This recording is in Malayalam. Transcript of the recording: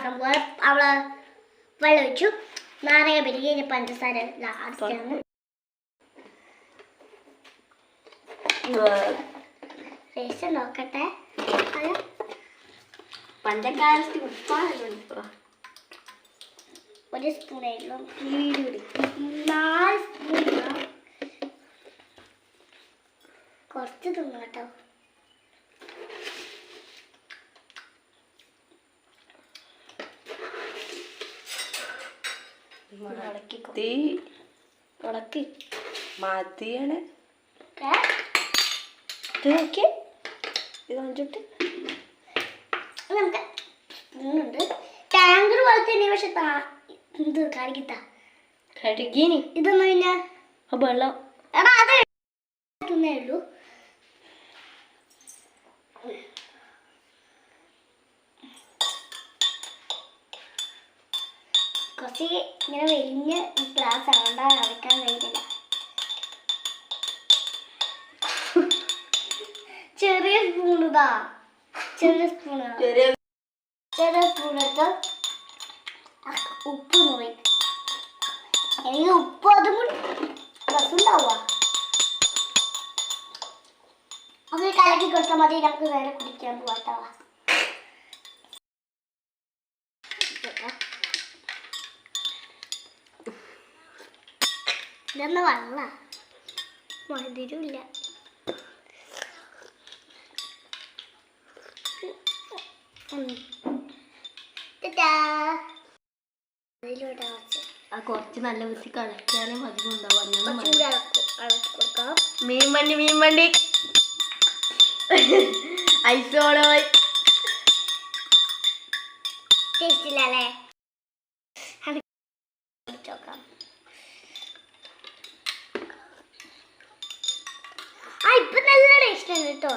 ഉണ്ടാക്കാൻ പോലെ അവൾ വെള്ളം ഒഴിച്ചു നാരക ബിരിയാണി പഞ്ചസാര ലാസ്റ്റാണ് ടേസ്റ്റ് നോക്കട്ടെ. അത് ഒരു സ്പൂണായിരുന്നു നാല് സ്പൂൺ കുറച്ച് തിന്നു കേട്ടോ. മത്തി ഉടക്കി മത്തിയാണ്? ഇത് നോക്കി ഇത് കാണിച്ചിട്ട് നമുക്ക് സ്പൂണുണ്ട് ടാങ്കർ പോലെ തന്നെ പക്ഷെ താ- ഇത് കാണിക്കത്ത കഴുകിനി ഇതൊന്നും പിന്നെ വെള്ളം. എടാ അത് ഉള്ളൂ. കുറച്ച് ഇങ്ങനെ വലിയ ഗ്ലാസ് ആവണ്ട അടക്കാൻ കഴിയില്ല ചെറിയ സ്പൂൺ ഇതാ. ചെറിയ സ്പൂൺ ചെറിയ സ്പൂൺ എടുത്ത് ഉപ്പ് നോയി എനിക്ക് ഉപ്പ് അതും കൂടി രസമുണ്ടാവുക. കലക്കി കൊടുത്താൽ മതി. നമുക്ക് വേറെ കുടിക്കാൻ പോവാട്ടോ. ഇതൊന്ന് വെള്ള മധുരമില്ല. കൊറച്ച്. നല്ല വൃത്തി കളിക്കാനേ മധുരം. ഉണ്ടാവും മീൻ വണ്ടി മീൻ വണ്ടി ഐസോടെ ടേസ്റ്റ് ഇല്ല അല്ലേ? നല്ല ടേസ്റ്റ് ഉണ്ട് കേട്ടോ.